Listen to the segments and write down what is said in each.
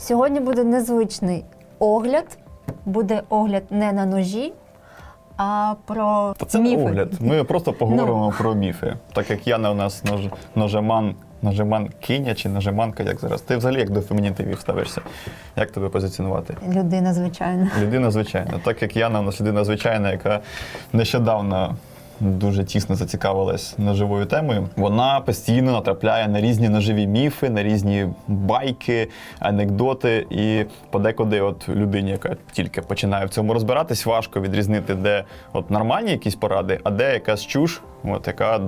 Сьогодні буде незвичний огляд. Буде огляд не на ножі, а про Та це міфи. не огляд. Ми просто поговоримо Ну. про міфи. Так як Яна у нас нож, ножеман, ножеман кіня чи ножеманка, як зараз. Ти взагалі як до фемінітивів ставишся? Як тебе позиціонувати? Людина, звичайно. Людина звичайна. Так як Яна у нас людина звичайна, яка нещодавно дуже тісно зацікавилась наживою темою, вона постійно натрапляє на різні наживі міфи, на різні байки, анекдоти. І подекуди, от людині, яка тільки починає в цьому розбиратись, важко відрізнити, де от нормальні якісь поради, а де якась чуш, от яка.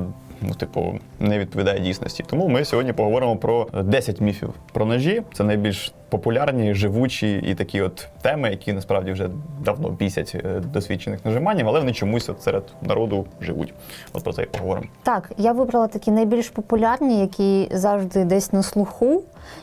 Ну, типу, не відповідає дійсності. Тому ми сьогодні поговоримо про 10 міфів про ножі. Це найбільш популярні, живучі і такі от теми, які насправді вже давно бісять е, досвідчених нажиманів, але вони чомусь от серед народу живуть. От про це і поговоримо. Так, я вибрала такі найбільш популярні, які завжди десь на слуху.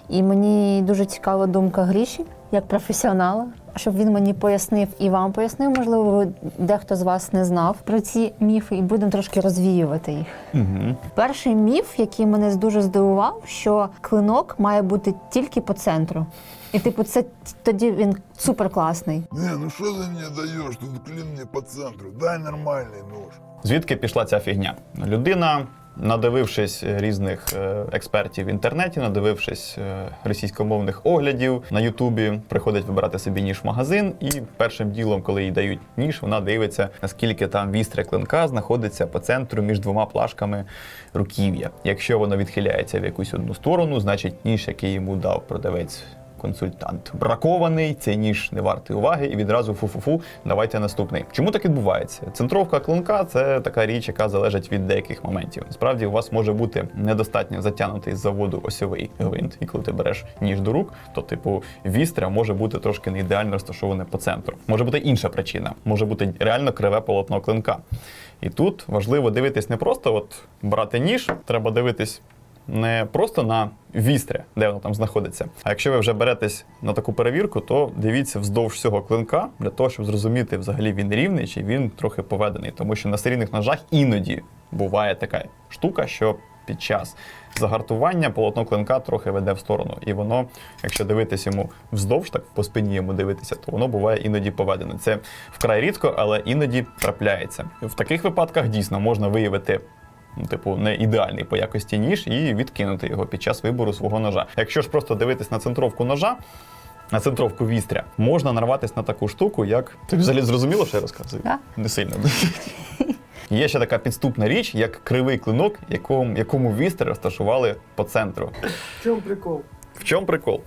І мені дуже цікава думка Гріші, як професіонала, щоб він мені пояснив і вам пояснив. Можливо, дехто з вас не знав про ці міфи, і будемо трошки розвіювати їх. Угу. Перший міф, який мене дуже здивував, що клинок має бути тільки по центру. І, типу, це тоді він супер класний. Не, ну что ты мне даешь? Тут клин мне по центру. Дай нормальный нож. Звідки пішла ця фігня? Людина, надивившись різних е, експертів в інтернеті, надивившись е, російськомовних оглядів на Ютубі, приходить вибирати собі ніж в магазин, і першим ділом, коли їй дають ніж, вона дивиться, наскільки там вістря клинка знаходиться по центру між двома плашками руків'я. Якщо воно відхиляється в якусь одну сторону, значить ніж, який йому дав продавець. Консультант бракований, цей ніж не вартий уваги, і відразу фу-фу-фу, давайте наступний. Чому так відбувається? Центровка клинка це така річ, яка залежить від деяких моментів. Насправді у вас може бути недостатньо затягнутий з заводу осьовий гвинт, і коли ти береш ніж до рук, то типу вістря може бути трошки не ідеально розташоване по центру. Може бути інша причина, може бути реально криве полотно клинка. І тут важливо дивитись не просто от брати ніж, треба дивитись не просто на вістря, де воно там знаходиться. А якщо ви вже беретесь на таку перевірку, то дивіться вздовж всього клинка для того, щоб зрозуміти, взагалі він рівний чи він трохи поведений. Тому що на серійних ножах іноді буває така штука, що під час загартування полотно клинка трохи веде в сторону. І воно, якщо дивитись йому вздовж, так по спині йому дивитися, то воно буває іноді поведене. Це вкрай рідко, але іноді трапляється. В таких випадках дійсно можна виявити типу, не ідеальний по якості ніж і відкинути його під час вибору свого ножа. Якщо ж просто дивитись на центровку ножа. На центровку вістря можна нарватися на таку штуку, як. Ти взагалі зрозуміло, що я розказую? Так. Не сильно. Є ще така підступна річ, як кривий клинок, якому, якому вістря розташували по центру. В чем прикол? В чому прикол?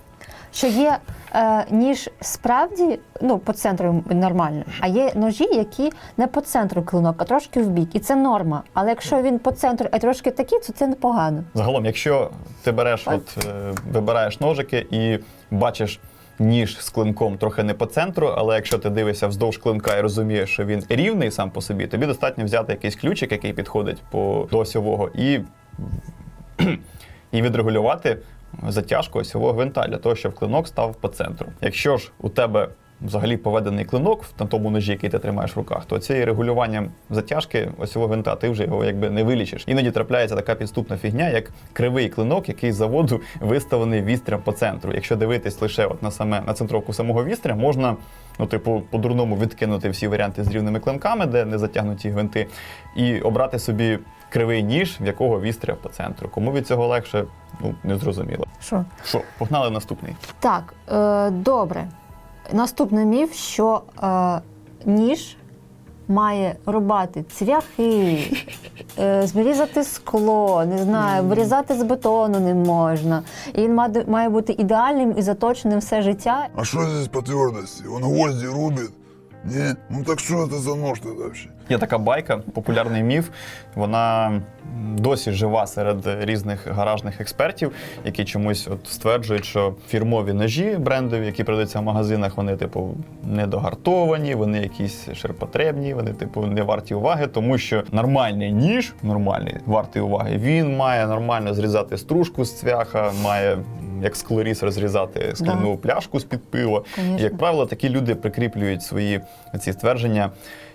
Що є е, ніж справді ну, по центру нормально, а є ножі, які не по центру клинок, а трошки в бік. І це норма. Але якщо він по центру, а трошки такий, то це непогано. Загалом, якщо ти береш, от е, вибираєш ножики і бачиш ніж з клинком трохи не по центру, але якщо ти дивишся вздовж клинка і розумієш, що він рівний сам по собі, тобі достатньо взяти якийсь ключик, який підходить по до осьового, і, і відрегулювати затяжку осьового гвинта для того, щоб клинок став по центру. Якщо ж у тебе взагалі поведений клинок на тому ножі, який ти тримаєш в руках, то цією регулюванням затяжки осьового гвинта ти вже його якби не вилічиш. Іноді трапляється така підступна фігня, як кривий клинок, який з заводу виставлений вістрям по центру. Якщо дивитись лише от на саме на центровку самого вістря, можна. Ну, типу, по-дурному відкинути всі варіанти з рівними клинками, де не затягнуті гвинти, і обрати собі кривий ніж, в якого вістря по центру. Кому від цього легше, ну не зрозуміло. Що? Що, погнали наступний. Так, е, добре. Наступний міф, що е, ніж має рубати цвяхи, е, зрізати скло, не знаю, вирізати з бетону не можна. І він має, має бути ідеальним і заточеним все життя. А що здесь по твердості? Он гвозді рубить? Ні? Ну так що це за нож тоді вообще? Є така байка, популярний міф. Вона досі жива серед різних гаражних експертів, які чомусь от стверджують, що фірмові ножі брендові, які продаються в магазинах, вони, типу, недогартовані, вони якісь ширпотребні, вони, типу, не варті уваги, тому що нормальний ніж, нормальний, вартий уваги, він має нормально зрізати стружку з цвяха, має. Як склоріз розрізати скляну пляшку з-під пива. Конечно. І, як правило, такі люди прикріплюють свої ці ствердження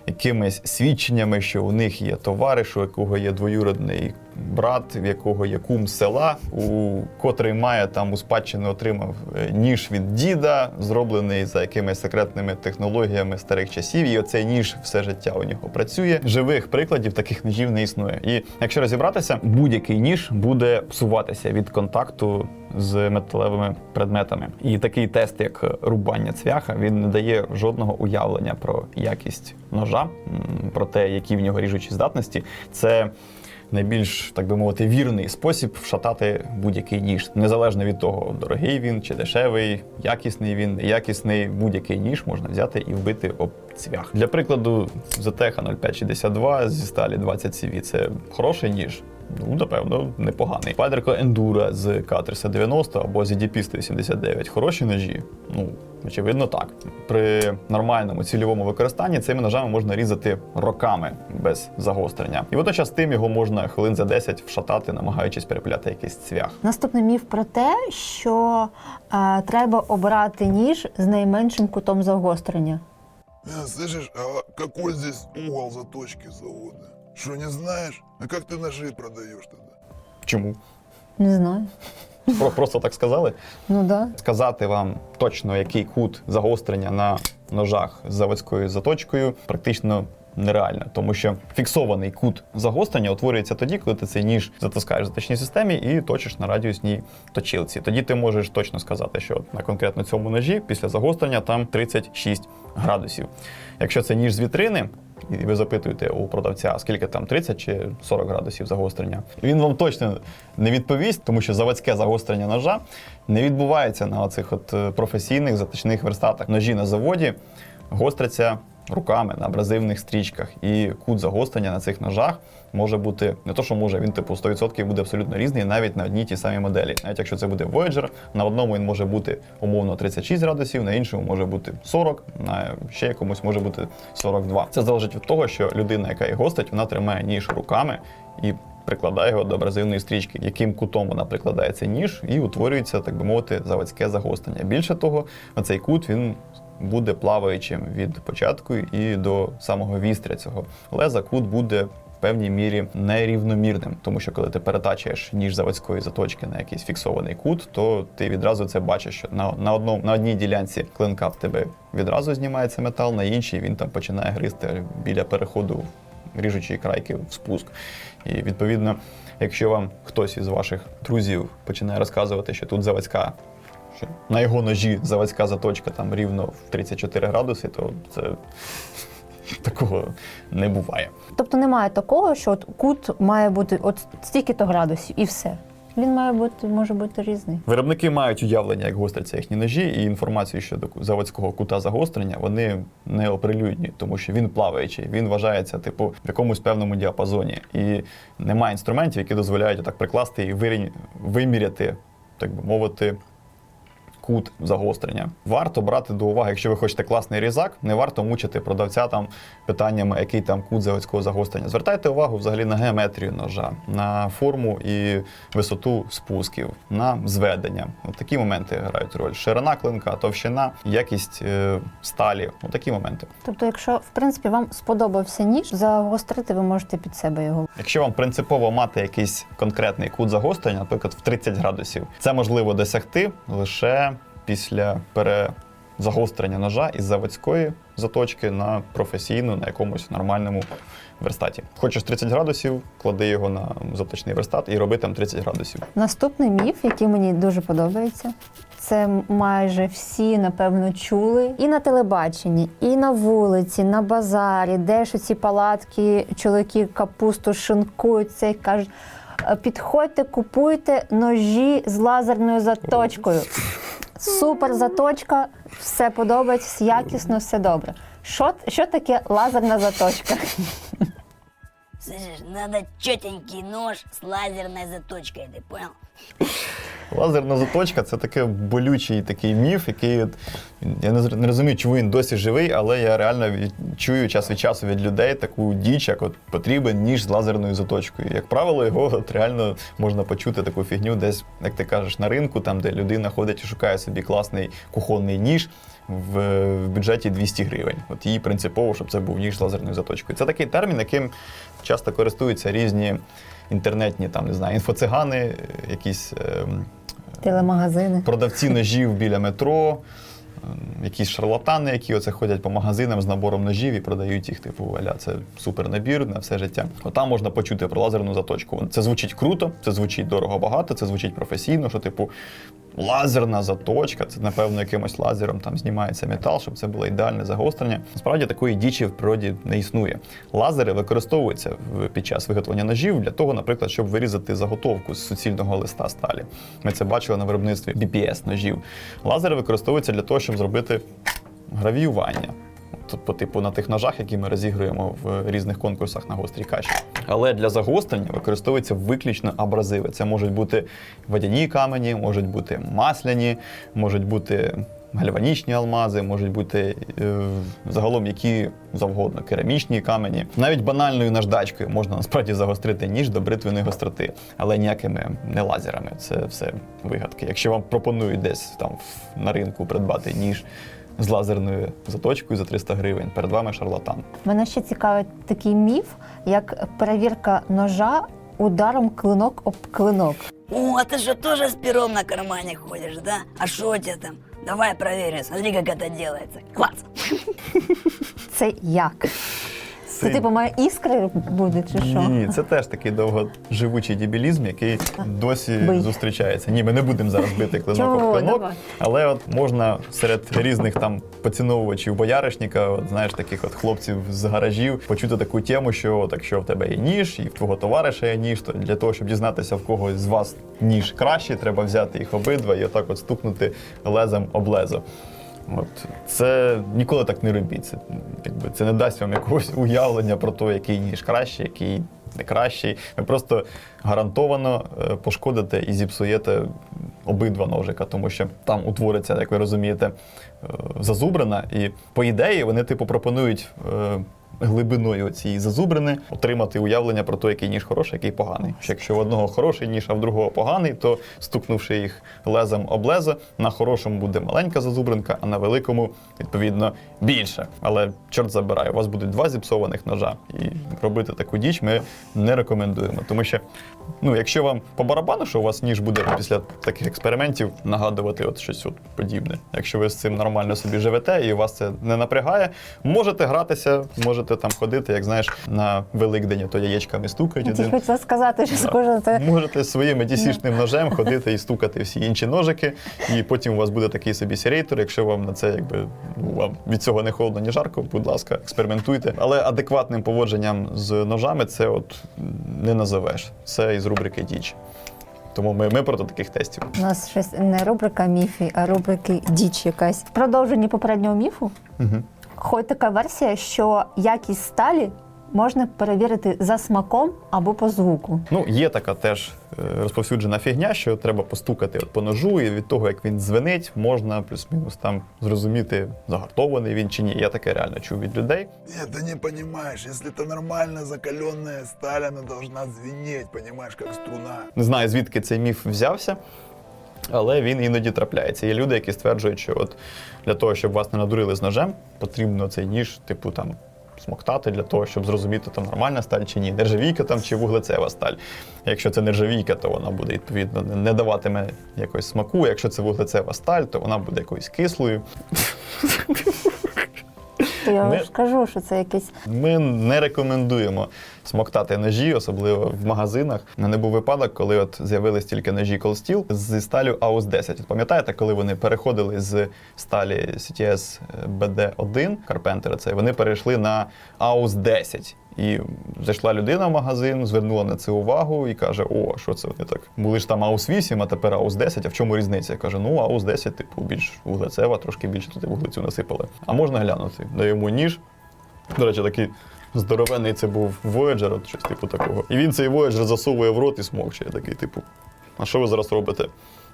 якимись свідченнями, що у них є товариш, у якого є двоюродний брат, в якого є кум села, у котрий має там у спадщину отримав е, ніж від діда, зроблений за якимись секретними технологіями старих часів. І оцей ніж все життя у нього працює. Живих прикладів таких ножів не існує. І якщо розібратися, будь-який ніж буде псуватися від контакту з металевими предметами. І такий тест, як рубання цвяха, він не дає жодного уявлення про якість ножа, про те, які в нього ріжучі здатності. Це найбільш, так би мовити, вірний спосіб вшатати будь-який ніж. Незалежно від того, дорогий він чи дешевий, якісний він, неякісний, будь-який ніж можна взяти і вбити об цвях. Для прикладу, ZTH 0562 зі сталі 20 CV – це хороший ніж. Ну, напевно, непоганий. Пайдерко Endura з К390 або з EDP 189 хороші ножі. Ну, очевидно, так. При нормальному цільовому використанні цими ножами можна різати роками без загострення. І водночас тим його можна хвилин за 10 вшатати, намагаючись перепиляти якийсь цвях. Наступний міф про те, що е, треба обирати ніж з найменшим кутом загострення. Э, слышишь, а какой здесь угол заточки завода? Что, не знаешь? А как ты ножи продаешь тогда? Чому? Не знаю. Про- Просто так сказали. Ну да. Сказати вам точно, який кут загострення на ножах з заводською заточкою, практично нереально, тому що фіксований кут загострення утворюється тоді, коли ти цей ніж затискаєш в заточній системі і точиш на радіусній точилці. Тоді ти можеш точно сказати, що на конкретно цьому ножі після загострення там 36 градусів. Якщо це ніж з вітрини, і ви запитуєте у продавця, скільки там 30 чи 40 градусів загострення. Він вам точно не відповість, тому що заводське загострення ножа не відбувається на оцих от е, професійних заточних верстатах. Ножі на заводі гостряться руками на абразивних стрічках, і кут загострення на цих ножах може бути не то, що може, він типу 100% буде абсолютно різний навіть на одній тій самій моделі. Навіть якщо це буде Voyager, на одному він може бути умовно 36 градусів, на іншому може бути 40, на ще якомусь може бути 42. Це залежить від того, що людина, яка їх гостить, вона тримає ніж руками і прикладає його до абразивної стрічки, яким кутом вона прикладає цей ніж, і утворюється, так би мовити, заводське загострення. Більше того, оцей кут він буде плаваючим від початку і до самого вістря цього леза. Кут буде в певній мірі нерівномірним, тому що коли ти перетачуєш ніж заводської заточки на якийсь фіксований кут, то ти відразу це бачиш, що на, на, одному, на одній ділянці клинка в тебе відразу знімається метал, на іншій він там починає гризти біля переходу ріжучої крайки в спуск. І відповідно, якщо вам хтось із ваших друзів починає розказувати, що тут заводська, що на його ножі заводська заточка там рівно в 34 градуси, то це такого не буває. Тобто немає такого, що от кут має бути от стільки-то градусів і все. Він має бути, може бути різний. Виробники мають уявлення, як гостряться їхні ножі, і інформацію щодо заводського кута загострення вони не оприлюднюють, тому що він плаваючий, він вважається, типу, в якомусь певному діапазоні. І немає інструментів, які дозволяють так прикласти і виміряти, так би мовити. Кут загострення. Варто брати до уваги, якщо ви хочете класний різак, не варто мучити продавця там питаннями, який там кут заводського загострення. Звертайте увагу взагалі на геометрію ножа, на форму і висоту спусків, на зведення. От такі моменти грають роль. Ширина клинка, товщина, якість е, сталі. От такі моменти. Тобто, якщо в принципі вам сподобався ніж, загострити ви можете під себе його. Якщо вам принципово мати якийсь конкретний кут загострення, наприклад, в 30 градусів, це можливо досягти лише після перезагострення ножа із заводської заточки на професійну, на якомусь нормальному верстаті. Хочеш 30 градусів, клади його на заточний верстат і роби там 30 градусів. Наступний міф, який мені дуже подобається, це майже всі, напевно, чули і на телебаченні, і на вулиці, на базарі, де ж ці палатки, чоловіки капусту шинкують це і кажуть. «Е, Підходьте, купуйте ножі з лазерною заточкою. Супер заточка, все подобається, якісно, все добре. Що, що таке лазерна заточка? Слышишь, надо четенький нож с лазерной заточкой, ты понял? Лазерна заточка це таке болючий такий міф, який я не, розумію, чому він досі живий, але я реально чую час від часу від людей таку діч, як от потрібен ніж з лазерною заточкою. Як правило, його от реально можна почути таку фігню десь, як ти кажеш, на ринку, там де людина ходить і шукає собі класний кухонний ніж. В, в бюджеті 200 гривень. От їй принципово, щоб це був ніж з лазерною заточкою. Це такий термін, яким часто користуються різні інтернетні, там не знаю, інфоцигани, е, якісь ем, Телемагазини. продавці ножів біля метро, ем, якісь шарлатани, які оце ходять по магазинам з набором ножів і продають їх, типу, аля, це супер набір на все життя. Отам можна почути про лазерну заточку. Це звучить круто, це звучить дорого багато, це звучить професійно, що, типу, лазерна заточка, це, напевно, якимось лазером там знімається метал, щоб це було ідеальне загострення. Насправді такої дічі в природі не існує. Лазери використовуються під час виготовлення ножів для того, наприклад, щоб вирізати заготовку з суцільного листа сталі. Ми це бачили на виробництві BPS ножів. Лазери використовуються для того, щоб зробити гравіювання. По типу на тих ножах, які ми розігруємо в різних конкурсах на гострій каші. Але для загострення використовуються виключно абразиви. Це можуть бути водяні камені, можуть бути масляні, можуть бути гальванічні алмази, можуть бути е, загалом які завгодно, керамічні камені. Навіть банальною наждачкою можна насправді загострити ніж до бритвеної гостроти, але ніякими не лазерами. Це все вигадки. Якщо вам пропонують десь там на ринку придбати ніж з лазерною заточкою за 300 гривень, перед вами шарлатан. Мене ще цікавить такий міф, як перевірка ножа ударом клинок об клинок. О, а ты что, тоже с пером на кармане ходишь, да? А что у тебя там? Давай проверим, смотри, как это делается. Класс! Це як? Це типу має іскри буде чи що? Ні, ні, це теж такий довгоживучий дебілізм, який досі Бий. зустрічається. Ні, ми не будемо зараз бити клинок Чого? об клинок, але от можна серед різних там поціновувачів бояришника, от знаєш, таких от хлопців з гаражів, почути таку тему, що от, якщо в тебе є ніж, і в твого товариша є ніж, то для того, щоб дізнатися, в кого з вас ніж краще, треба взяти їх обидва і отак от стукнути лезом об лезо. От це ніколи так не робіть. Це, якби, це не дасть вам якогось уявлення про те, який ніж кращий, який не кращий. Ви просто гарантовано е, пошкодите і зіпсуєте обидва ножика, тому що там утвориться, як ви розумієте, е, зазубрина, і по ідеї вони типу пропонують. Глибиною цієї зазубрини отримати уявлення про те, який ніж хороший, який поганий. Що Якщо в одного хороший ніж, а в другого поганий, то стукнувши їх лезом об лезо, на хорошому буде маленька зазубринка, а на великому, відповідно, більше. Але чорт забирай, у вас будуть два зіпсованих ножа. І робити таку діч ми не рекомендуємо. Тому що, ну, якщо вам по барабану, що у вас ніж буде після таких експериментів нагадувати от щось от подібне. Якщо ви з цим нормально собі живете і вас це не напрягає, можете гратися, можете там ходити, як знаєш, на Великдень, то яєчками стукають. Один. хотіла сказати, що схоже це Можете своїм дісішним ножем ходити і стукати всі інші ножики, і потім у вас буде такий собі серейтор. Якщо вам на це якби ну, вам від цього не холодно, ні жарко, будь ласка, експериментуйте. Але адекватним поводженням з ножами це от не назовеш. Це із рубрики діч. Тому ми, ми проти таких тестів. у нас щось не рубрика міфи, а рубрики діч якась. В продовженні попереднього міфу Угу. Ходить така версія, що якість сталі можна перевірити за смаком або по звуку. Ну, є така теж е, розповсюджена фігня, що треба постукати от по ножу, і від того, як він дзвенить, можна плюс-мінус там зрозуміти, загартований він чи ні. Я таке реально чув від людей. Нет, ты не понимаешь, если это нормально закаленная сталь, она должна звенеть, понимаешь, как струна. Не знаю, звідки цей міф взявся, але він іноді трапляється. Є люди, які стверджують, що от для того, щоб вас не надурили з ножем, потрібно цей ніж, типу, там. Смоктати для того, щоб зрозуміти, там нормальна сталь чи ні, нержавійка там чи вуглецева сталь. Якщо це нержавійка, то вона буде відповідно не- даватиме якогось смаку. Якщо це вуглецева сталь, то вона буде якоюсь кислою. Я Ми- ж кажу, що це якесь Ми не рекомендуємо смоктати ножі, особливо в магазинах. У мене був випадок, коли от з'явились тільки ножі Steel зі сталю AUS 10. От Пам'ятаєте, коли вони переходили з сталі CTS BD1 Carpenter, цей, вони перейшли на AUS 10. І зайшла людина в магазин, звернула на це увагу і каже: О, що це вони так? Були ж там AUS 8, а тепер AUS 10, а в чому різниця? Я кажу, ну AUS 10, типу, більш вуглецева, трошки більше туди вуглецю насипали. А можна глянути? Йому ніж. До речі, такий здоровенний це був Voyager, от щось типу такого. І він цей Voyager засовує в рот і смокче. Я такий, типу, а що ви зараз робите?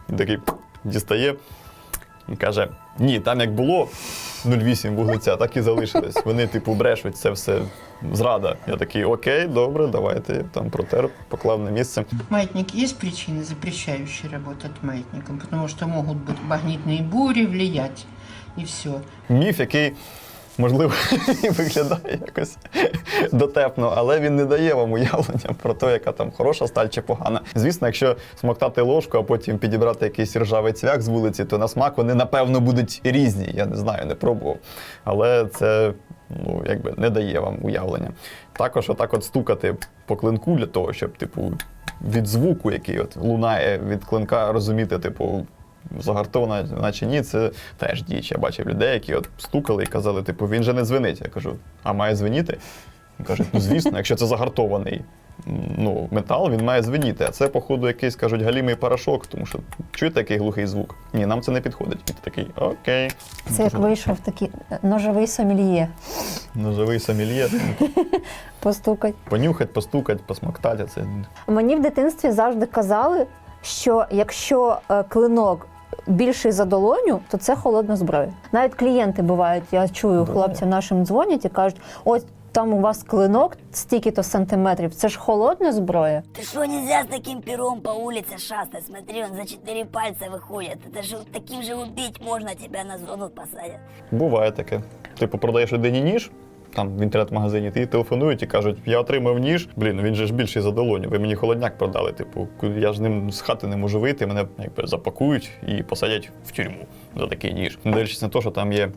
Він такий дістає і каже: ні, там як було 0,8 вуглеця, так і залишилось. Вони, типу, брешуть, це все зрада. Я такий, окей, добре, давайте там протер, поклав на місце. Маятник есть причины, запрещающие работать маятником, потому что могут быть магнитные бури влиять, и все. Міф, який можливо, і виглядає якось дотепно, але він не дає вам уявлення про те, яка там хороша сталь чи погана. Звісно, якщо смоктати ложку, а потім підібрати якийсь ржавий цвях з вулиці, то на смак вони напевно будуть різні. Я не знаю, не пробував. Але це ну, якби не дає вам уявлення. Також отак от стукати по клинку для того, щоб, типу, від звуку, який от лунає від клинка, розуміти, типу, загартована, наче ні, це теж діч. Я бачив людей, які от стукали і казали, типу, він же не дзвенить. Я кажу, а має дзвеніти? Він каже, ну звісно, якщо це загартований ну, метал, він має дзвеніти. А це, походу, якийсь кажуть галімий порошок, тому що чуєте, який глухий звук? Ні, нам це не підходить. І ти такий, окей, Це як вийшов такий е, ножовий сомельє. ножовий сомельє, Постукать. понюхать, постукать, посмоктати. Це Мені в дитинстві завжди казали, що якщо е, клинок більший за долоню, то це холодна зброя. Навіть клієнти бувають, я чую, Буває. хлопцям нашим дзвонять і кажуть: ось там у вас клинок стільки-то сантиметрів. Це ж холодна зброя. Ты что, нельзя с таким пером по улице шастать? Смотри, он за четыре пальца выходит. Это же вот таким же убить можно, тебя на зону посадят. Буває таке. Типу, продаєш людині ніж. Там в інтернет-магазині ти телефонують і кажуть, я отримав ніж. Блін, він же ж більший за долоню. Ви мені холодняк продали. Типу, я ж ним з хати не можу вийти, мене якби запакують і посадять в тюрму за такий ніж. Не дивлячись на те, що там є.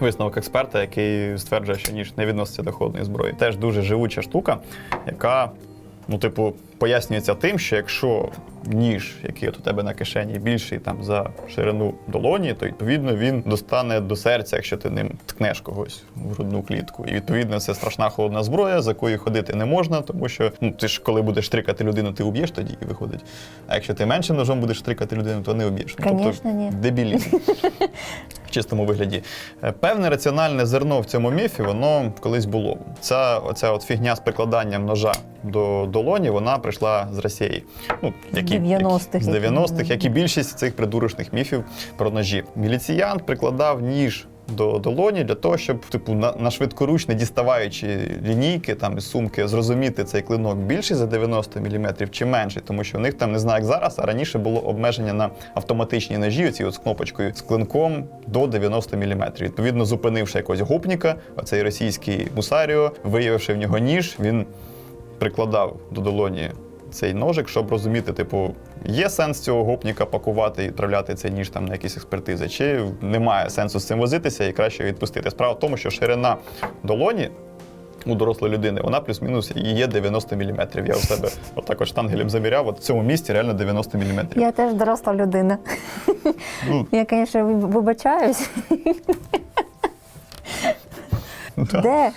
Висновок експерта, який стверджує, що ніж не відноситься до холодної зброї. Теж дуже живуча штука, яка, ну, типу, пояснюється тим, що якщо ніж, який от у тебе на кишені, більший там за ширину долоні, то відповідно він достане до серця, якщо ти ним ткнеш когось в грудну клітку. І відповідно це страшна холодна зброя, за якою ходити не можна, тому що ну ти ж коли будеш штрикати людину, ти уб'єш тоді і виходить. А якщо ти меншим ножом будеш штрикати людину, то не уб'єш. Ну, ні. дебілізм. В чистому вигляді. Е, Певне раціональне зерно в цьому міфі, воно колись було. Ця оця от фігня з прикладанням ножа до долоні, вона прийшла з Росії. Ну, які, 90-х, З які 90-х, як і більшість цих придурочних міфів про ножі. Міліціянт прикладав ніж до долоні для того, щоб типу на, на швидкоруч, не діставаючи лінійки там із сумки, зрозуміти цей клинок більший за 90 мм чи менший, тому що у них там не знаю, як зараз, а раніше було обмеження на автоматичні ножі, оці от з кнопочкою з клинком до 90 мм. Відповідно, зупинивши якогось гопніка, оцей російський мусаріо, виявивши в нього ніж, він прикладав до долоні цей ножик, щоб розуміти, типу, є сенс цього гопніка пакувати і відправляти цей ніж там на якісь експертизи, чи немає сенсу з цим возитися і краще відпустити. Справа в тому, що ширина долоні. У дорослої людини вона плюс-мінус і є 90 мм. Я у себе отак от штангелем заміряв, от в цьому місці реально 90 мм. Я теж доросла людина. Ну. Я, звісно, вибачаюсь. Де?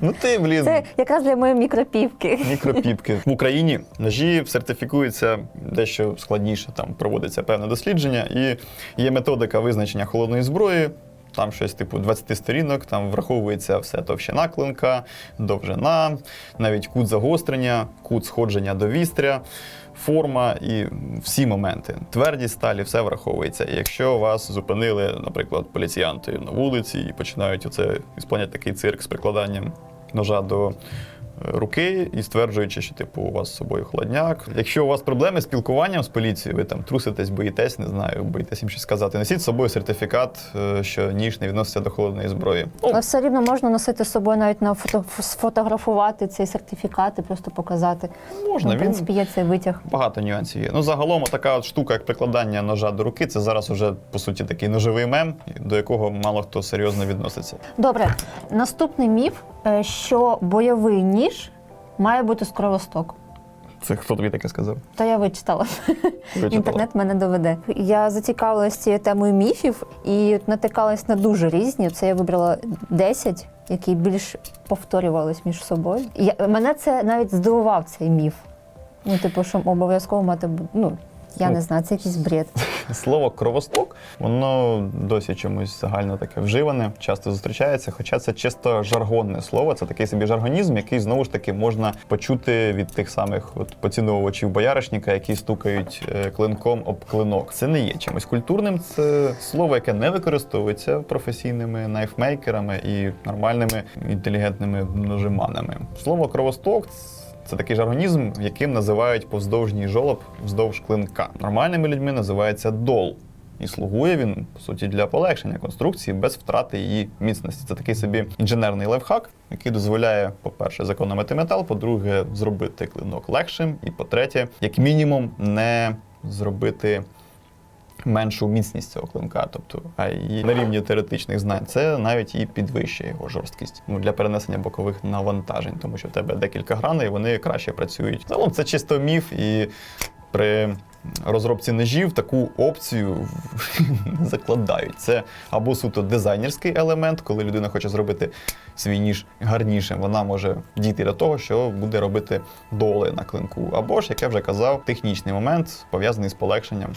Ну ти, блін. Це якраз для моєї мікропівки. Мікропіпки в Україні ножі сертифікуються дещо складніше. Там проводиться певне дослідження, і є методика визначення холодної зброї. Там щось типу 20 сторінок, там враховується все товщина клинка, довжина, навіть кут загострення, кут сходження до вістря, форма і всі моменти. Твердість сталі, все враховується. І якщо вас зупинили, наприклад, поліціянти на вулиці і починають оце ісполняти такий цирк з прикладанням ножа до руки і стверджуючи, що типу у вас з собою холодняк. Якщо у вас проблеми з спілкуванням з поліцією, ви там труситесь, боїтесь, не знаю, боїтесь їм щось сказати. Носіть з собою сертифікат, е, що ніж не відноситься до холодної зброї. Ну, Але все рівно можна носити з собою навіть на фото, сфотографувати цей сертифікат і просто показати. можна, Ну, в він принципі, є цей витяг. багато нюансів є. Ну, загалом, така от штука, як прикладання ножа до руки, це зараз уже по суті такий ножовий мем, до якого мало хто серйозно відноситься. Добре, наступний міф, що бойовий ніж має бути з кровосток. Це хто тобі таке сказав? Та я вичитала. Вичитала. Інтернет мене доведе. Я зацікавилася цією темою міфів і натикалась на дуже різні. Це я вибрала 10, які більш повторювались між собою. Я, мене це навіть здивував цей міф. Ну, типу, що обов'язково мати ну, я не знаю, це якийсь бред. Слово кровосток, воно досі чомусь загально таке вживане, часто зустрічається, хоча це чисто жаргонне слово. Це такий собі жаргонізм, який знову ж таки можна почути від тих самих от поціновувачів бояришника, які стукають е, клинком об клинок. Це не є чимось культурним. Це слово, яке не використовується професійними найфмейкерами і нормальними інтелігентними ножиманами. Слово кровосток. Це такий ж організм, яким називають повздовжній жолоб вздовж клинка. Нормальними людьми називається дол. і слугує він, по суті, для полегшення конструкції без втрати її міцності. Це такий собі інженерний лайфхак, який дозволяє, по-перше, зекономити метал, по-друге, зробити клинок легшим, і по-третє, як мінімум, не зробити меншу міцність цього клинка, тобто а і на рівні теоретичних знань, це навіть і підвищує його жорсткість ну, для перенесення бокових навантажень, тому що в тебе декілька граней, вони краще працюють. Загалом це чисто міф, і при розробці ножів таку опцію не закладають. Це або суто дизайнерський елемент, коли людина хоче зробити свій ніж гарнішим, вона може дійти до того, що буде робити доли на клинку, або ж, як я вже казав, технічний момент пов'язаний з полегшенням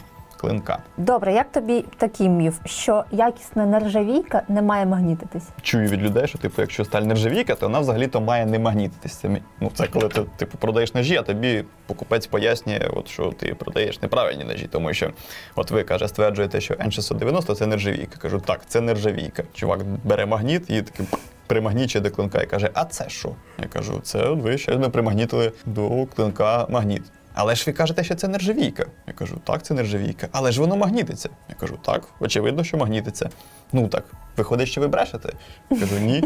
клинка. Добре, як тобі такий міф, що якісна нержавійка не має магнітитись? чую від людей, що типу, якщо сталь нержавійка, то вона взагалі-то має не мі- ну, це коли ти типу, продаєш ножі, а тобі покупець пояснює, от, що ти продаєш неправильні ножі, тому що от ви каже, стверджуєте, що N690 це нержавійка. Кажу, так, це нержавійка. Чувак бере магніт і такий. Примагнічує до клинка і каже, а це що? Я кажу, це ви ще примагнітили до клинка магніт. Але ж ви кажете, що це нержавійка. Я кажу, так, це нержавійка. Але ж воно магнітиться. Я кажу, так, очевидно, що магнітиться. Ну так, виходить, що ви брешете? Кажу, ні.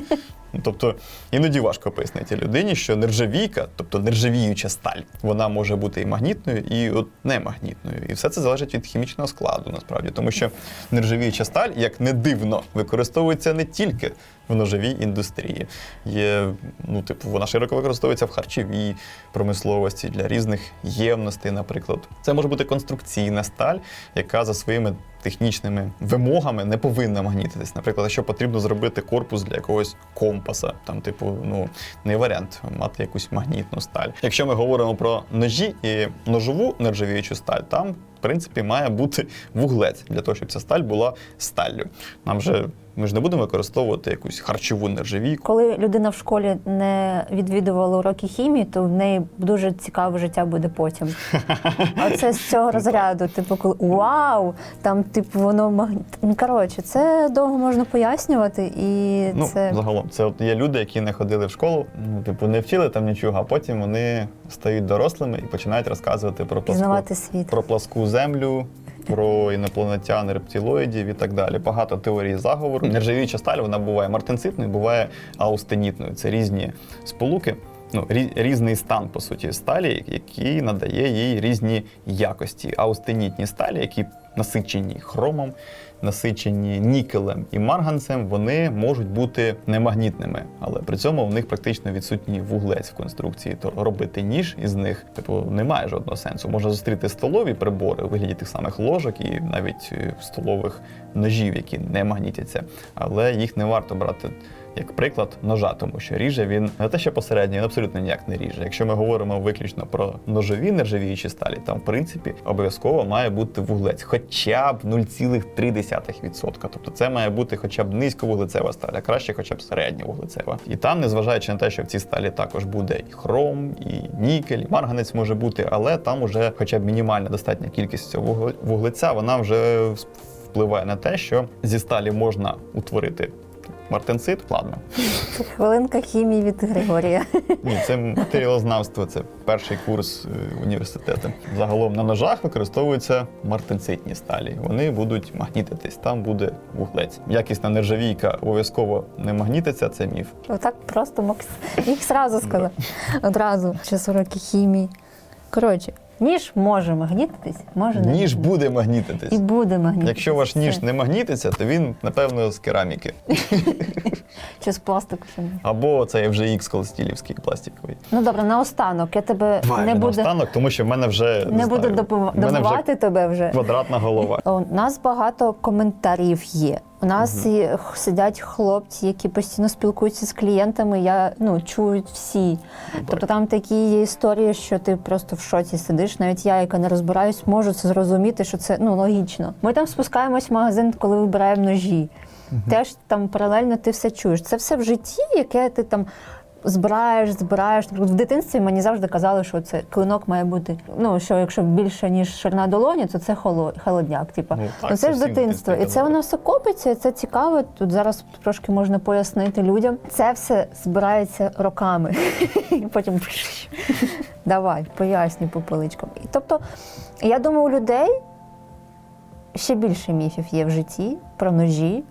Ну, Тобто іноді важко пояснити людині, що нержавійка, тобто нержавіюча сталь, вона може бути і магнітною, і от немагнітною. І все це залежить від хімічного складу, насправді, тому що нержавіюча сталь, як не дивно, використовується не тільки в ножовій індустрії. Є, ну, типу, вона широко використовується в харчовій промисловості для різних ємностей, наприклад. Це може бути конструкційна сталь, яка за своїми технічними вимогами не повинна магнітитись. Наприклад, якщо потрібно зробити корпус для якогось компаса, там, типу, ну не варіант мати якусь магнітну сталь. Якщо ми говоримо про ножі і ножову нержавіючу сталь, там в принципі має бути вуглець для того, щоб ця сталь була сталлю. Нам же ми ж не будемо використовувати якусь харчову нержавійку. Коли людина в школі не відвідувала уроки хімії, то в неї дуже цікаве життя буде потім. А це з цього розряду, типу, коли вау, там, типу, воно магніт. Ну, коротше, це довго можна пояснювати, і Ну, це загалом, це от є люди, які не ходили в школу, ну, типу, не вчили там нічого, а потім вони стають дорослими і починають розказувати про пласку, світ. про пласку землю, про інопланетян, рептилоїдів і так далі. Багато теорій заговору. Нержавіюча сталь вона буває мартенцитною, буває аустенітною. Це різні сполуки. Ну, різний стан, по суті, сталі, який надає їй різні якості. Аустенітні сталі, які насичені хромом, насичені нікелем і марганцем, вони можуть бути немагнітними, але при цьому в них практично відсутній вуглець в конструкції. То робити ніж із них, типу, немає жодного сенсу. Можна зустріти столові прибори у вигляді тих самих ложок і навіть е, столових ножів, які не магнітяться, але їх не варто брати. Як приклад ножа, тому що ріже він не те, що посередньо, він абсолютно ніяк не ріже. Якщо ми говоримо виключно про ножові нержавіючі сталі, там в принципі обов'язково має бути вуглець, хоча б 0,3%. Тобто це має бути хоча б низьковуглецева сталь, а краще хоча б середньовуглецева. І там, незважаючи на те, що в цій сталі також буде і хром, і нікель, і марганець може бути, але там уже хоча б мінімальна достатня кількість цього вуглеця, вона вже впливає на те, що зі сталі можна утворити. Мартенцит, ладно. хвилинка хімії від Григорія. Ні, це матеріалознавство, це перший курс е, університету. Загалом на ножах використовуються мартенцитні сталі. Вони будуть магнітитись, там буде вуглець. Якісна нержавійка обов'язково не магнітиться, це міф. Отак просто Макс їх зразу сказав. Одразу через уроки хімії. Коротше, ніж може магнітитись, може не Ніж буде. буде магнітитись. і буде магнітитись. Якщо ваш ніж Все. не магнітиться, то він, напевно, з кераміки. чи з пластику. не. Або це вже X стілівський пластиковий. Ну добре, наостанок я тебе Давай не буде, наостанок, тому що в мене вже не знаю, допов- в мене вже тебе вже. квадратна голова. У нас багато коментарів є. У нас і сидять хлопці, які постійно спілкуються з клієнтами. Я ну чують всі. Тобто там такі є історії, що ти просто в шоці сидиш. Навіть я, яка не розбираюсь, можу це зрозуміти, що це ну логічно. Ми там спускаємось в магазин, коли вибираємо ножі. Теж там паралельно ти все чуєш. Це все в житті, яке ти там. Збираєш, збираєш. Наприклад, в дитинстві мені завжди казали, що це клинок має бути. Ну що якщо більше ніж ширина долоні, то це холодняк. Типа Ну, так, ну, це ж дитинство, і це воно все копиться, і це цікаво. Тут зараз трошки можна пояснити людям. Це все збирається роками. І потім давай, пояснюй по поличкам. І тобто, я думаю, у людей ще більше міфів є в житті про ножі.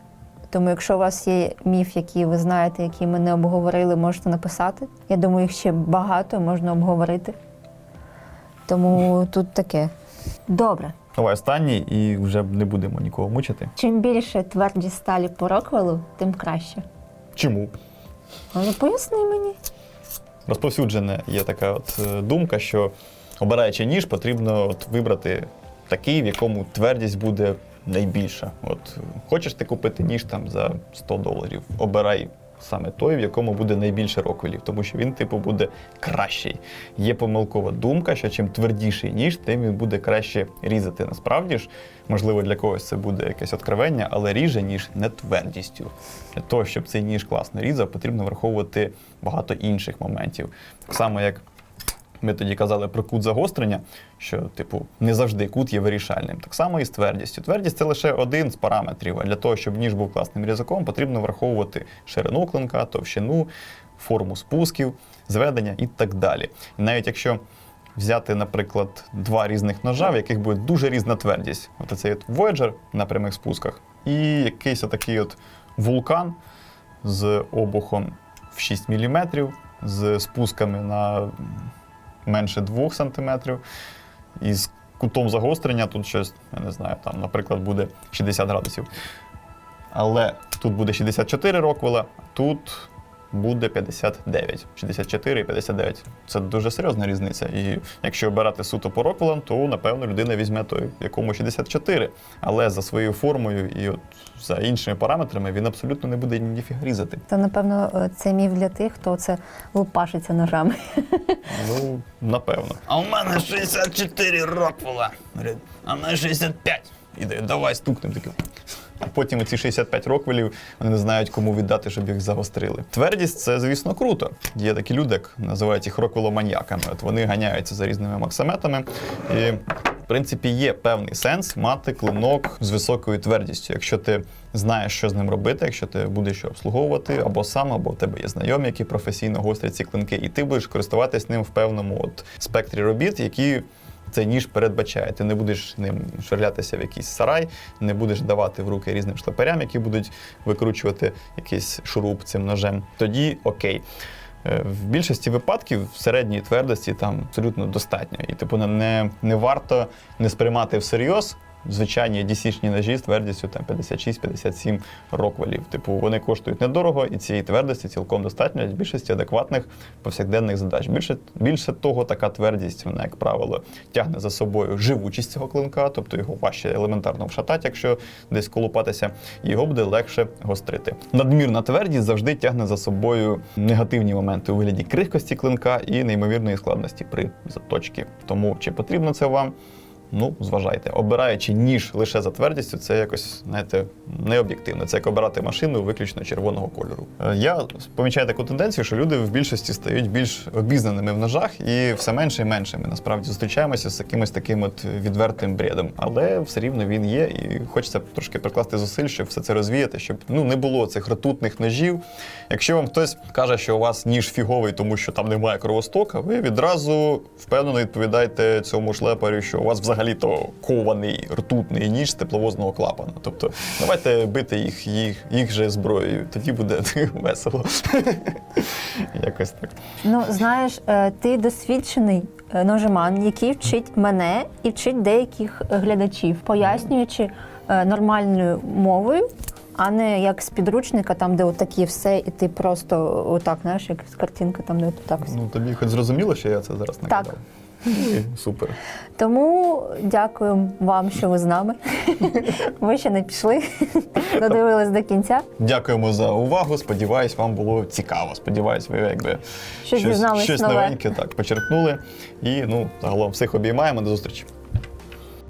Тому, якщо у вас є міф, який ви знаєте, який ми не обговорили, можете написати. Я думаю, їх ще багато можна обговорити. Тому тут таке. Добре. Давай останній і вже не будемо нікого мучити. Чим більше твердість сталі по Роквелу, тим краще. Чому? Але поясни мені. Розповсюджена є така от е, думка, що обираючи ніж, потрібно от вибрати такий, в якому твердість буде найбільша. От хочеш ти купити ніж там за 100 доларів, обирай саме той, в якому буде найбільше роквелів, тому що він, типу, буде кращий. Є помилкова думка, що чим твердіший ніж, тим він буде краще різати. Насправді ж, можливо, для когось це буде якесь откровення, але ріже ніж не твердістю. Для того, щоб цей ніж класно різав, потрібно враховувати багато інших моментів. Так само, як ми тоді казали про кут загострення, що, типу, не завжди кут є вирішальним. Так само і з твердістю. Твердість це лише один з параметрів. А для того, щоб ніж був класним різаком, потрібно враховувати ширину клинка, товщину, форму спусків, зведення і так далі. І навіть якщо взяти, наприклад, два різних ножа, в яких буде дуже різна твердість. От цей от Voyager на прямих спусках, і якийсь отакий от вулкан з обухом в 6 мм, з спусками на менше 2 см, і з кутом загострення тут щось, я не знаю, там, наприклад, буде 60 градусів. Але тут буде 64 роквела, тут буде 59. 64 і 59. Це дуже серйозна різниця. І якщо обирати суто по роквелам, то напевно людина візьме той, якому 64. Але за своєю формою і от за іншими параметрами він абсолютно не буде ніфіга різати. Це, напевно, е, це міф для тих, хто це лупашиться ножами. Ну, напевно. А у мене 64 роквела. А мене 65. І дає, давай стукнемо таки. Потім ці 65 роквелів вони не знають, кому віддати, щоб їх загострили. Твердість це, звісно, круто. Є такі люди, як називають їх роквеломаньяками. От вони ганяються за різними максиметами. І, в принципі, є певний сенс мати клинок з високою твердістю. Якщо ти знаєш, що з ним робити, якщо ти будеш його обслуговувати або сам, або в тебе є знайомі, які професійно гострять ці клинки, і ти будеш користуватись ним в певному от спектрі робіт, які цей ніж передбачає. Ти не будеш ним швирлятися в якийсь сарай, не будеш давати в руки різним шлаперям, які будуть викручувати якийсь шуруп цим ножем. Тоді окей. Е, В більшості випадків середньої твердості там абсолютно достатньо. І типу не, не варто не сприймати всерйоз звичайні DC-шні ножі з твердістю там 56-57 роквелів. Типу вони коштують недорого, і цієї твердості цілком достатньо для більшості адекватних повсякденних задач. Більше, більше того, така твердість, вона, як правило, тягне за собою живучість цього клинка, тобто його важче елементарно вшатати, якщо десь колупатися, його буде легше гострити. Надмірна твердість завжди тягне за собою негативні моменти у вигляді крихкості клинка і неймовірної складності при заточці. Тому чи потрібно це вам? Ну, зважайте, обираючи ніж лише за твердістю, це якось, знаєте, необ'єктивно. Це як обирати машину виключно червоного кольору. Е, Я помічаю таку тенденцію, що люди в більшості стають більш обізнаними в ножах, і все менше і менше ми насправді зустрічаємося з якимось таким от відвертим бредом. Але все рівно він є, і хочеться трошки прикласти зусиль, щоб все це розвіяти, щоб ну не було цих ртутних ножів. Якщо вам хтось каже, що у вас ніж фіговий, тому що там немає кровостока, ви відразу впевнено відповідаєте цьому шлепарю, що у вас взагалі-то кований ртутний ніж з тепловозного клапана. Тобто давайте бити їх, їх, їх же зброєю, тоді буде весело. Якось так. Ну, знаєш, е, ти досвідчений е, ножеман, який вчить мене і вчить деяких глядачів, пояснюючи е, нормальною мовою, а не як з підручника, там, де отакі все, і ти просто отак, знаєш, як з картинки, там, де отак. Ну тобі хоч зрозуміло, що я це зараз накидав? Так. Супер. Тому дякую вам, що ви з нами. Ви ще не пішли, додивились до кінця. Дякуємо за увагу. Сподіваюсь, вам було цікаво. Сподіваюсь, ви якби Щось щось, щось нове. новеньке так почерпнули. І ну загалом всіх обіймаємо. До зустрічі.